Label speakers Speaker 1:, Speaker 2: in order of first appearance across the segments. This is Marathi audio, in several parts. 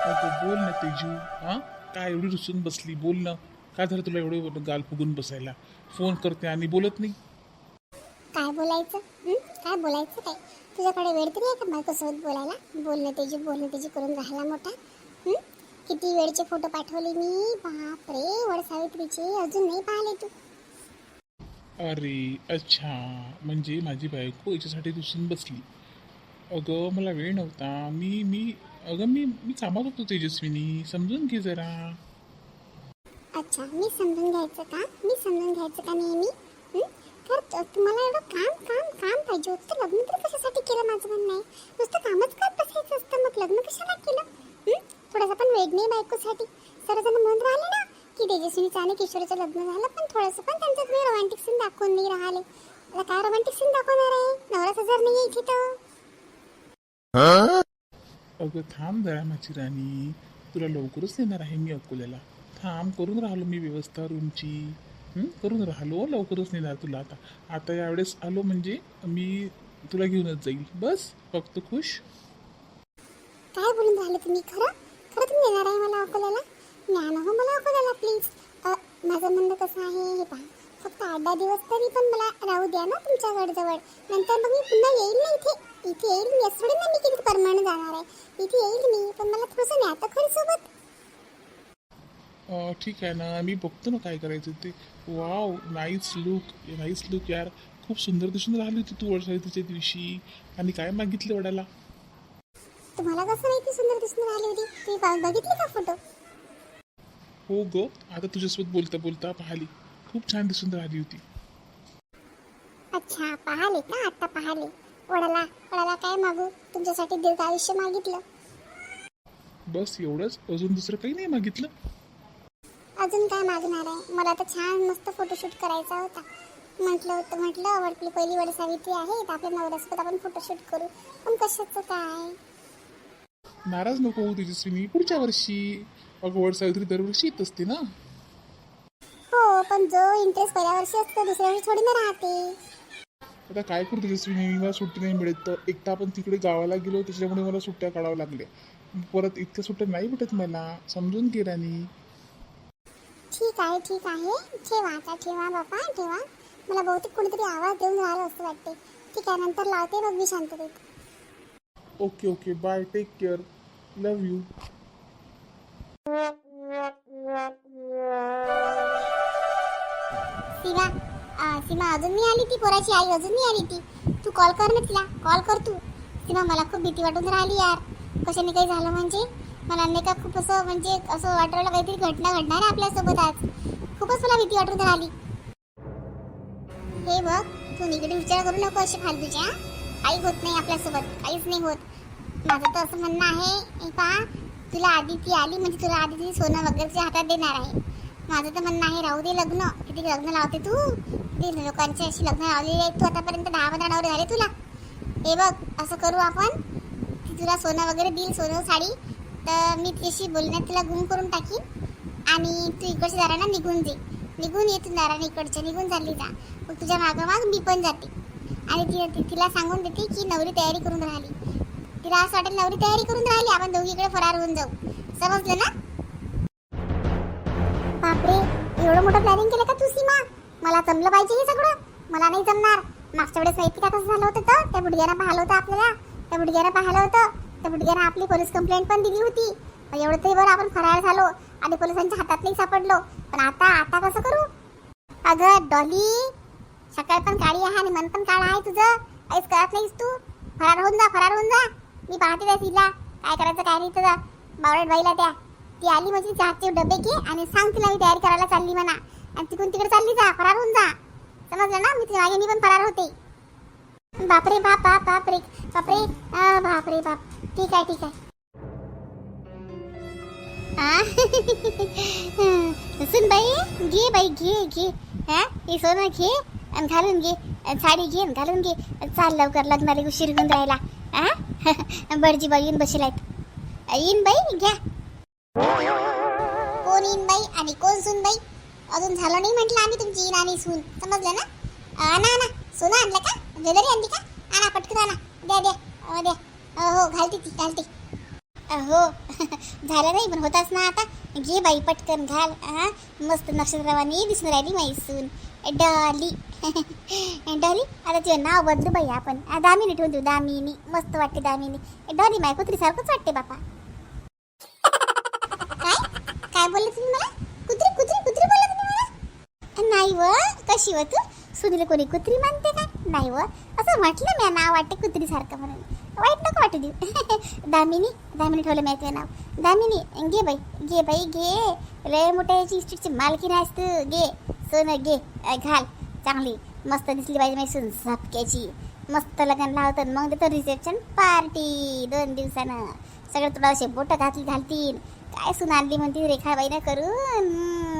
Speaker 1: अगं बोल ना तेजू हा? काय एवढी रुसून बसली बोल ना. काय झालं तुला एवढं गाल फुगून बसायला? फोन करते आणि बोलत नाही.
Speaker 2: काय बोलायचं? हं? काय बोलायचं काय? तुझ्याकडे वेळ तरी आहे का बायकोसोबत बोलायला? बोलणं त्याची बोलणं त्याची करून राहिला मोठा. हं? किती वेळचे फोटो पाठवले मी? बाप रे वड सावित्रीचे अजून नाही पाहिले तू.
Speaker 1: अरे अच्छा. म्हणजे माझी बायको याच्यासाठी रुसून बसली. अगं मला वेळ नव्हता. मी मी अगं मी मी कामात होतो तेजस्विनी. समजून घे जरा.
Speaker 2: अच्छा मी समजून घ्यायचं का? मी समजून घ्यायचं का नेहमी? हं? तर तुम्हाला एवढं काम काम काम पाहिजे होतं. लग्न तर कशासाठी केलं माझं म्हणणं आहे? नुसतं कामच करत बसायचं असतं. मग लग्न कशाला केलं? हं? थोडासा पण वेळ नाही बायकोसाठी. सर्वजण म्हणून राहिले ना? की तेजस्विनीचं आणि किशोरीचं लग्न झालं पण थोडंसं पण त्यांचं तुम्ही रोमॅन्टिक सीन दाखवून नाही राहिले. आता काय रोमॅन्टिक सीन दाखवणार आहे? नवरा हजार नाही आहे इथे तर.
Speaker 1: अगं थांब जरा माझी राणी. तुला लवकरच येणार आहे मी अकोल्याला. थांब करून राहिलो मी व्यवस्था रूमची. करून राहिलो लवकरच नेणार तुला आता. आता यावेळेस आलो म्हणजे मी तुला घेऊनच जाईल. बस फक्त खुश.
Speaker 2: काय बोलून राहिले तुम्ही? खरं? खरं तुम्ही येणार आहे मला अकोल्याला? ज्ञान हो मला अकोल्याला प्लीज माझं म्हणणं कसं आहे हे पहा. फक्त आठ दहा दिवस तरी पण मला राहू द्या ना तुमच्या गडजवळ नंतर मग मी पुन्हा येईल ना इथे. इथे येईल मी असं ना मी किती परमानंट जाणार आहे. इथे येईल मी पण मला थोडंसं न्या तर खरी सोबत.
Speaker 1: ठीक आहे ना. मी बघतो ना काय करायचं ते. Wow nice look nice look यार. खूप सुंदर दिसून राहिली होती तू वडसाळीच्या दिवशी. आणि काय मागितलं वडाला?
Speaker 2: तुम्हाला कसं नाही ती सुंदर दिसून राहिली होती? तुम्ही बघ- बघितली का फोटो
Speaker 1: हो ग. आता तुझ्यासोबत बोलता बोलता पाहिली. खूप छान दिसून राहिली होती.
Speaker 2: अच्छा पाहाले का आता पाहाले? वडाला वडाला काय मागू? तुमच्यासाठी दीर्घ आयुष्य मागितलं.
Speaker 1: बस एवढंच? अजून दुसरं काही नाही मागितलं?
Speaker 2: अजून काय मागणार आहे? मला तर छान मस्त फोटोशूट करायचा होता. म्हटलं होतं म्हटलं आपली पहिली वड सावित्री आहे तर आपल्या नवऱ्यासोबत आपण फोटोशूट करू. पण कशाचं काय?
Speaker 1: नाराज नको होऊ तेजस्विनी. पुढच्या वर्षी अगं वड सावित्री दरवर्षी येत असते ना?
Speaker 2: पण जो इंटरेस्ट पहिल्या वर्षी असतो दुसऱ्या वर्षी थोडी ना राहते.
Speaker 1: आता काय करू तेजस्विनी मला सुट्टी नाही मिळत तर एकटा आपण तिकडे गावाला गेलो त्याच्यामुळे मला सुट्ट्या काढाव्या लागल्या. परत इतक्या सुट्ट्या नाही भेटत मला समजून घे राणी.
Speaker 2: ठीक आहे ठीक आहे. ठेवा आता ठेवा बाबा ठेवा. मला बहुतेक कोणीतरी आवाज देऊन राहिलं असं वाटते ठीक आहे नंतर लावते मग मी शांततेत.
Speaker 1: Okay okay bye take care love you
Speaker 2: Seema um, Seema अजून नाही आली ती पोराची आई अजून नाही आली ती. तू कॉल कर ना तिला. कॉल कर तू. सीमा मला खूप भीती वाटून राहिली यार. कशाने काही झालं म्हणजे? मला नाही का खूप असं म्हणजे असं वाटायला काहीतरी घटना घडणार आहे आपल्यासोबत आज. खूपच मला भीती वाटून राहिली. हे बघ तू निगेटिव्ह विचार करू नको असे फालतूच्या काही होत नाही आपल्यासोबत. काहीच नाही होत. माझं तर असं म्हणणं आहे का पहा तुला आधी ती आली म्हणजे तुला आधी ती सोनं वगैरे हातात देणार आहे. माझं तर म्हणणं आहे राहू दे लग्न. किती लग्न लावते तू? किती लोकांची अशी लग्न लावलेली आहेत तू आतापर्यंत? दहा पंधरा नवरे झाले तुला. हे बघ असं करू आपण. ती तुला सोनं वगैरे देईल सोनं साडी. तर मी तिच्याशी बोलण्यात तिला गुम करून टाकीन. आणि तू इकडच्या दारानं निघून जे निघून ये तू दाराने इकडच्या. निघून झाली जा. मग तुझ्या मागोमाग मी पण जाते. आणि ती ती- तिला सांगून देते की नवरी तयारी करून राहिली. तिला असं वाटेल नवरी तयारी करून राहिली. आपण दोघीकडे फरार होऊन जाऊ. समजलं ना? एवढं मोठं प्लॅनिंग केलं का तू सीमा? मला जमलं पाहिजे हे सगळं. मला नाही जमणार. मागच्या वेळेस माहिती का कसं झालं होतं तर. त्या बुडग्यानं पाहिलं होतं आपल्याला. त्या बुडग्यानं पाहिलं होतं. त्या बुडग्यानं आपली पोलीस कंप्लेंट पण दिली होती. एवढं तरी बरं आपण फरार झालो आणि पोलिसांच्या हातात नाही सापडलो. पण आता आता कसं करू? अगं डॉली सकाळ पण काळी आहे आणि मन पण काळ आहे तुझं. काहीच करत नाहीस तू. फरार होऊन जा फरार होऊन जा. मी पाहते त्या सीला काय करायचं काय नाही तुझं. बावळट बाईला त्या ती आली म्हणजे चहाचे डबे घे आणि सांग तिला मी तयारी करायला चालली म्हणा. आणि तिकडून तिकडे चालली जा फरार होऊन जा. समजलं ना? मी तिच्यामागे मी पण फरार होते. बापरे बाप बाप बापरे. बापरे बापरे बाप. ठीक आहे ठीक आहे. सुन बाई घे बाई घे घे. हा? हे सोनं घे आणि घालून घे. साडी घे आणि घालून घे. चाल लवकर लग्नाला उशीर होऊन राहिला हा बडजी बाई येऊन बसेल आहेत येईन बाई घ्या. अजून झालं नाही म्हटलं आम्ही तुमची नाणी सून. समजलं ना? आणा आणा सोनं आणलं का? वेदरी आणली का? आणा पटकन आणा. द्या द्या. द्या. हो घालते ती घालते. हो. झालं नाही पण होताच ना आता. घे बाई पटकन घाल. हा. मस्त नक्षत्रवानी दिसून राहिली मैसून डॉली. डॉली आता तुझं नाव बदलू बाई आपण. दामिनी ठेवून देऊ दामिनी. मस्त वाटते दामिनी. डॉली माय कुत्रीसारखंच वाटते बापा. काय? काय बोलले तुम्ही मला कुत्री कुत्री कुत्री बोलला तुम्ही मला नाही व कशी व तू? सुनील कोणी कुत्री मानते का? नाही व असं म्हटलं मी नाव वाटते कुत्रीसारखं म्हणून. वाईट नको वाटू देऊ. दामिनी दामिनी ठेवलं मी आहे नाव. दामिनी घे बाई घे बाई घे. लय मोठ्या याची इस्टेटची नाही आहेस तू. घे. सोनं घे. घाल. चांगली. मस्त दिसली पाहिजे माहिती सून झपक्याची. मस्त लग्न लावतात. मग देतो रिसेप्शन पार्टी दोन दिवसानं. सगळं तुला असे बोटं घातली घालतील. काय सून आणली म्हणते रेखाबाईनं करून.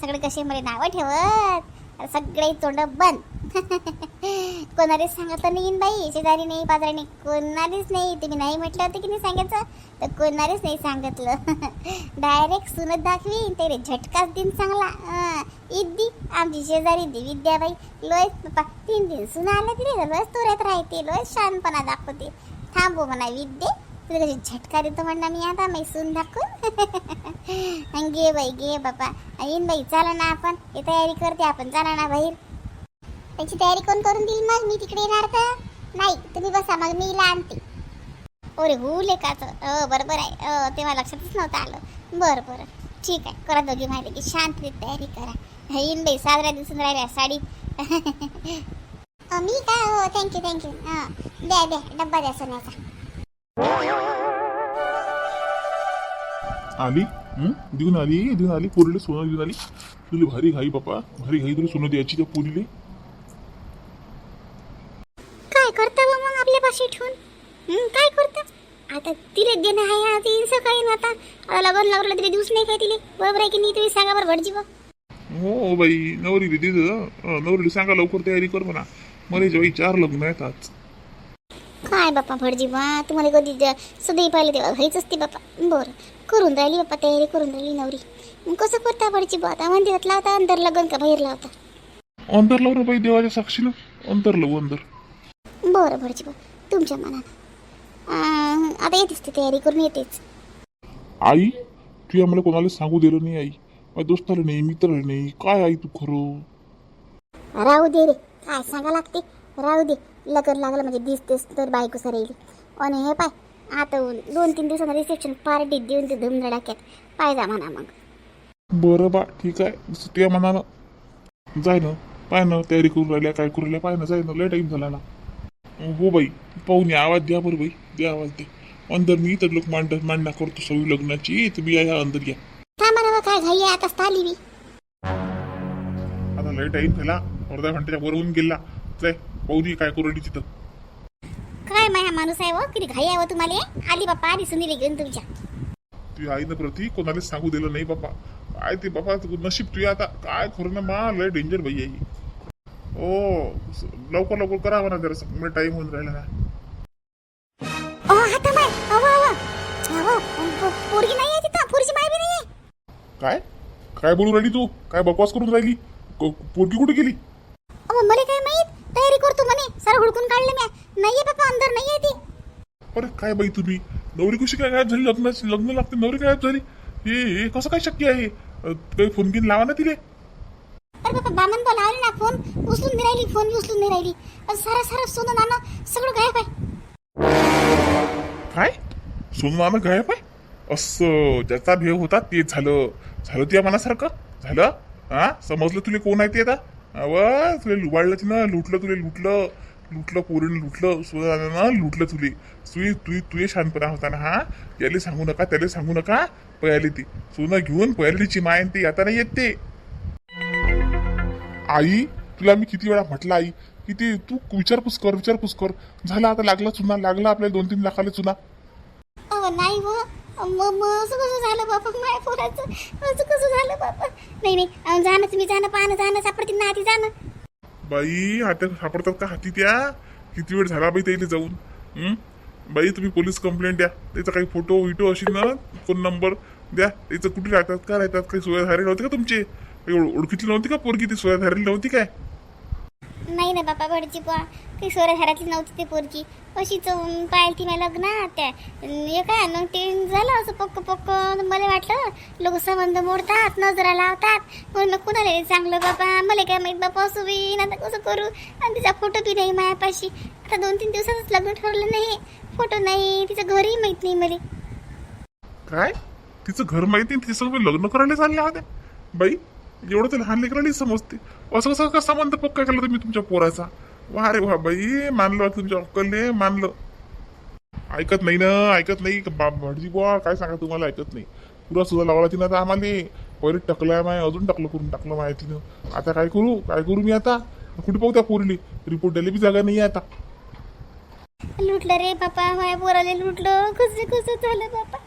Speaker 2: सगळे कसे मला नावं ठेवत? सगळे तोंड बंद. कोणालाच सांगत नाही बाई शेजारी नाही पाजारी नाही कोणालाच नाही. तुम्ही नाही म्हटलं होतं की नाही सांगायचं? तर कोणालाच नाही सांगितलं. डायरेक्ट सुनत दाखवी ते झटकाच दिन चांगला. अं, इद्दी आमची शेजारी दी विद्याबाई लोयच पप्पा तीन दिन सुना आल्या तिथे लोयच तोऱ्यात राहते लोयच शानपणा दाखवते. थांबू म्हणा विद्ये तुला कशी झटका देतो म्हणणार मी आता मी सून दाखवून. घे बाई गे बापा येईन बाई चला ना आपण. हे तयारी करते आपण. चला ना बाहेर. त्याची तयारी कोण करून देईल मग? मी तिकडे येणार तर नाही तुम्ही बसा. मग मी हिला आणते अरे हो लेकाच बरोबर आहे. ते तेव्हा लक्षातच नव्हतं आलं. बरं बरं. ठीक आहे. करा दोघी माहिती की शांततेत तयारी करा. येईन बाई साजऱ्या दिसून राहिल्या साडी. मी का? हो थँक्यू थँक्यू हां द्या द्या. डब्बा द्या सोन्याचा.
Speaker 1: आली? हं? देऊन आली देऊन आली. पोरीला सोनं देऊन आली. तुला भारी घाई बापा. भारी घाई तुला सोनं द्यायची त्या पोरीले.
Speaker 2: काय करता बा मग आपल्या पाशी ठेवून? काय करता? आता तिला देणं आहे आता येईन सकाळी ना आता. लगन लागलं तिला दिवस नाही काय तिले. बरोबर आहे की नाही? तुम्ही सांगा बरं भटजी
Speaker 1: हो बाई. नवरीले दिलं. अं, नवरीला सांगा लवकर तयारी कर म्हणा. मला बाई चार लग्न आहेत आज
Speaker 2: काय बापा भटजी बा? तुम्हाला कधी सदैव पाहिलं तेव्हा घाईच असते बापा बरं. करून राहिली बापा तयारी करून राहिली नवरी. मग कसं करता भटजी बा? आता मंदिरात लावता अंदर लगन का बाहेर लावता?
Speaker 1: अंतर लाव ना बाई देवाच्या साक्षीनं? अंतर लावू अंतर.
Speaker 2: बरं भटजी बा तुमच्या मनात आता येतेच ती तयारी करून येतेच.
Speaker 1: आई तू आम्हाला कोणाला सांगू दिलं नाही आई. माझ्या दोस्ताला नाही मित्राला नाही. काय आई तू खरं?
Speaker 2: राहू दे रे. काय सांगा लागते? राहू दे. लग्न लागलं म्हणजे दिसतेस तर बायको सरायली आणि हे पाय आता दोन तीन दिवसांना रिसेप्शन पार्टी देऊन ते धुमधडाक्यात पाय जा म्हणा मग.
Speaker 1: बरं बा ठीक आहे. तुझ्या मनानं जाय ना. पाय ना तयारी करून राहिल्या काय करून राहिल्या पाय ना जाय ना. लय टाईम झाला ना. हो बाई पाहुणे आवाज द्या बरं बाई. द्या आवाज दे अंदर मी तर लोक मांड मांडणा करतो सगळी लग्नाची. तुम्ही या या अंदर या.
Speaker 2: थांबा ना बा, काय घाई आहे? आताच आली मी.
Speaker 1: आता लय टाईम झाला. अर्धा घंट्याच्या वर होऊन गेला. जाय. पाहुणी काय करू तिथं?
Speaker 2: काय माया माणूस आहे व किती घाई आहे व तुम्हाला? आली बाप्पा आली सुनील घेऊन तुमच्या.
Speaker 1: तुझ्या आईनं प्रती कोणाला सांगू दिलं नाही बापा काय ते बापा तू नशीब तुझ्या आता काय खरं ना मा लय डेंजर बाई आहे ही. ओ लवकर लवकर करा म्हणा जरा टाईम होऊन राहिला ना. काय? काय बोलू राहिली तू? काय बकवास करून राहिली? पोरगी कुठे गेली?
Speaker 2: मला काय माहीत तयारी करतो म्हणे सर हुडकून काढलं मी. नाहीये बाप्पा अंदर नाहीये ती.
Speaker 1: अरे काय बाई तुम्ही? नवरी कशी काय गायब झाली? लग्न लग्न लागते नवरी गायब झाली. हे हे कसं काय शक्य आहे? अ, काही फोन घेऊन लावा ना तिले.
Speaker 2: अरे बाबा बामन ना फोन उचलून नाही राहिली फोन बी उचलून नाही राहिली. अरे सारा सारा सोनं नाणं सगळं गायब आहे.
Speaker 1: काय? सोनू नाना गायब आहे? असं ज्याचा भेव होता ते झालं. झालं तुझ्या मनासारखं? झालं? हा? समजलं तुला कोण आहे ते आता? अव तुला लुबाडलं ना लुटलं तुला लुटलं. लुटलं पोरीनं लुटलं सोनानं लुटलं तुले. तुई तुझी तुझे शानपणा होता ना हा? याले सांगू नका त्याला सांगू नका पयाली ती. सोनं घेऊन पयालीची मायन ती आता नाही येत ते. आई तुला मी किती वेळा म्हटलं आई किती तू विचारपूस कर विचारपूस कर. झाला आता लागला चुना लागला आपल्याला दोन तीन लाखाला चुना.
Speaker 2: अहो नाही मग असं कसं झालं बाबा? माय पोराचं असं कसं झालं बाबा? नाही नाही जाणं तुम्ही जाणं पाहणं जाणं सापडतील ना आधी जाणं
Speaker 1: बाई हातात सापडतात का हाती त्या? किती वेळ झाला बाई त्याला जाऊन? बाई तुम्ही पोलीस कंप्लेंट द्या. त्याचा काही फोटो विटो असेल ना फोन नंबर द्या. त्याचं कुठे राहतात का राहतात? काही सोया झाली नव्हती का तुमचे? काही ओळखीतली नव्हती का पोरगी ती? सोया झालेली नव्हती काय?
Speaker 2: नाही ना बापा भडची बुवा. ती सोऱ्या घरातली नव्हती ते पोरची अशीच पाहिली ती मला लग्न त्या हे काय मग ते झालं असं पक्क पक्क. मला वाटलं लोक संबंध मोडतात नजरा लावतात. म्हणून कुणाला नाही चांगलं बाबा मला काय माहीत बापा असू बी आता कसं करू? आणि तिचा फोटो बी नाही मायापाशी. आता दोन तीन दिवसातच लग्न ठरलं नाही. फोटो नाही तिचं घरही माहीत नाही मला.
Speaker 1: काय? तिचं घर माहिती आणि तिचं लग्न करायला चालले होते बाई एवढं तर लहान लेकरांनी समजते. असं कसं का संबंध पक्का केला तुम्ही तुमच्या पोराचा? वा रे वा बाई मानलं तुमच्या अक्कलने मानलं. ऐकत नाही ना ऐकत नाही. भटजी बुवा काय सांगा तुम्हाला ऐकत नाही. पुरा सुद्धा लावला तिनं आता आम्हाला. पहिले टकलाय माय अजून टकलं करून टाकलं माय तिनं. आता काय करू काय करू मी आता? कुठे पाहू त्या पोरीली? रिपोर्ट द्यायला बी जागा नाही आता.
Speaker 2: लुटलं रे बापा माझ्या पोराला लुटलं. कसं कसं झालं बापा?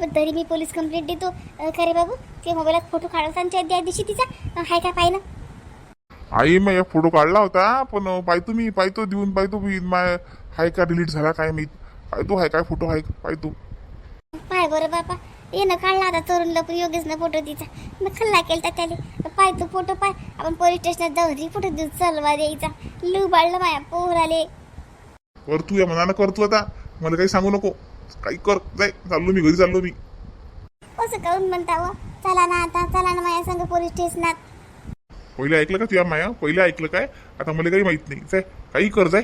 Speaker 2: पण तरी मी पोलीस कंप्लेंट देतो. खरे बाबू ते मोबाईलात फोटो काढायचा त्या दिवशी तिचा. हाय का पाहिलं
Speaker 1: आई मग एक फोटो काढला होता पण पाहतो मी पाहतो देऊन पाहतो मी माय हाय का डिलीट झाला काय मी पाहतो हाय काय फोटो हाय? पाहतो
Speaker 2: पाय बरं बापा ये ना काढला आता लपून योगेश ना फोटो तिचा नखल्ला केलता त्याने पाय तू फोटो पाय. आपण पोलीस स्टेशनात जाऊन रिपोर्ट देऊ चलवा द्यायचा. लू बाळलं माया पोराले
Speaker 1: कर तू या मनानं कर तू आता. मला काही सांगू नको. काही कर. जाय चाललो मी घरी चाललो मी.
Speaker 2: असं काऊन म्हणता व चला ना आता चला ना माझ्या संग पोलीस स्टेशनात
Speaker 1: पहिले ऐकलं का तुझ्या माया? पहिले ऐकलं काय? आता मला काही माहीत नाही. जाय काही कर जाय